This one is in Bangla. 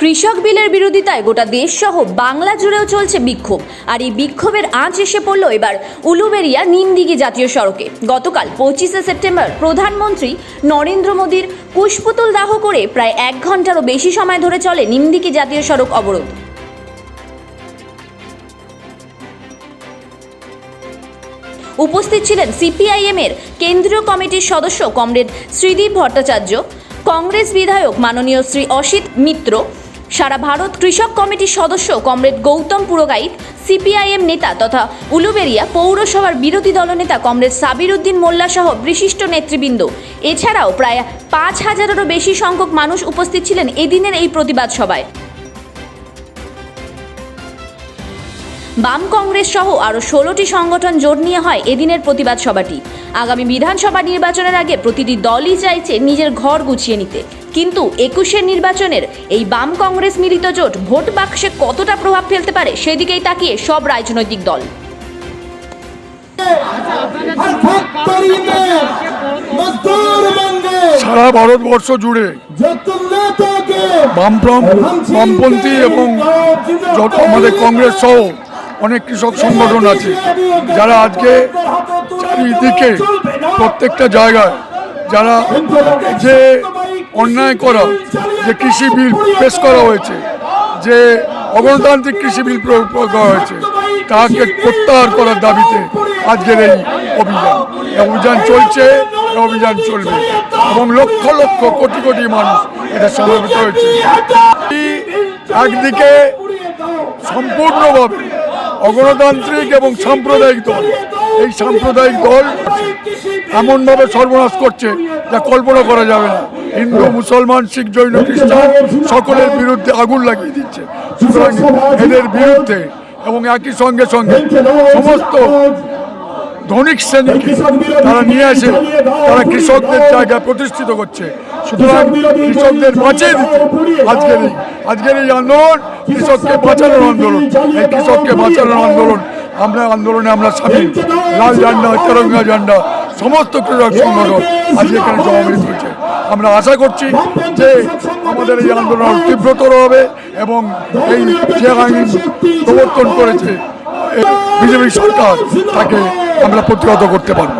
কৃষক বিলের বিরোধিতায় গোটা দেশ সহ বাংলা জুড়েও চলছে বিক্ষোভ। আর এই বিক্ষোভের আঁচ এসে পড়ল এবার উলুবেরিয়া নিমদিঘি জাতীয় সড়কে। গতকাল পঁচিশে সেপ্টেম্বর প্রধানমন্ত্রী নরেন্দ্র মোদীর কুশপুতুল দাহ করে প্রায় এক ঘন্টারও বেশি সময় ধরে চলে নিমদিঘি জাতীয় সড়ক অবরোধ। উপস্থিত ছিলেন সিপিআইএম এর কেন্দ্রীয় কমিটির সদস্য কমরেড শ্রীদীপ ভট্টাচার্য, কংগ্রেস বিধায়ক মাননীয় শ্রী অসিত মিত্র সারা ভারত কৃষক কমিটির সদস্য কমরেড গৌতম পুরকাইত সিপিআইএম নেতা তথা উলুবেরিয়া পৌরসভার বিরোধী দলনেতা কমরেড সাবির উদ্দিন মোল্লা সহ বিশিষ্ট নেতৃবৃন্দ। এছাড়াও প্রায় পাঁচ হাজারেরও বেশি সংখ্যক মানুষ উপস্থিত ছিলেন এদিনের এই প্রতিবাদ সভায়। বাম কংগ্রেস সহ আরও ষোলোটি সংগঠন জোট নিয়ে হয় এদিনের প্রতিবাদ সভাটি। আগামী বিধানসভা নির্বাচনের আগে প্রতিটি দলই চাইছে নিজের ঘর গুছিয়ে নিতে। কিন্তু একুশের নির্বাচনের এই বাম কংগ্রেস মিলিত জোট ভোট বাক্সে কতটা প্রভাব ফেলতে পারে সেদিকেই তাকিয়ে সব রাজনৈতিক দল। সারা ভারতবর্ষ জুড়ে বামপন্থী এবং আমাদের কংগ্রেস সহ অনেক কৃষক সংগঠন আছে, যারা আজকে চারিদিকে প্রত্যেকটা জায়গায়, যারা যে অন্যায় করা, যে কৃষি বিল পেশ করা হয়েছে, যে অগণতান্ত্রিক কৃষি বিল প্রয়োগ করা হয়েছে, তাকে প্রত্যাহার করার দাবিতে আজকের এই অভিযান। অভিযান চলছে অভিযান চলবে। এবং লক্ষ লক্ষ কোটি কোটি মানুষ এটা সমবেত হয়েছে। একদিকে সম্পূর্ণভাবে অগণতান্ত্রিক এবং সাম্প্রদায়িক দল, এই সাম্প্রদায়িক দল এমনভাবে সর্বনাশ করছে যা কল্পনা করা যাবে না। হিন্দু, মুসলমান, শিখ, জৈন, খ্রিস্টান সকলের বিরুদ্ধে আগুন লাগিয়ে দিচ্ছে। সুতরাং এদের বিরুদ্ধে এবং একই সঙ্গে সঙ্গে সমস্ত ধনিক শ্রেণীকে তারা নিয়ে আসে, তারা কৃষকদের জায়গায় প্রতিষ্ঠিত করছে। সুতরাং কৃষকদের বাঁচিয়ে দিতে আজকের এই আজকের এই আন্দোলন কৃষককে বাঁচানোর আন্দোলন। এই কৃষককে বাঁচানোর আন্দোলন, আমরা আন্দোলনে আমরা সামিল লাল ঝান্ডা, তেরঙ্গা ঝান্ডা সমস্ত কৃষক সংগঠন আজকে এখানে সমাবেশ হয়েছে। আমরা আশা করছি যে আমাদের এই আন্দোলন তীব্রতর হবে এবং এই যে আইন প্রবর্তন করেছে বিজেপি সরকার, তাকে আমরা প্রতিহত করতে পারব।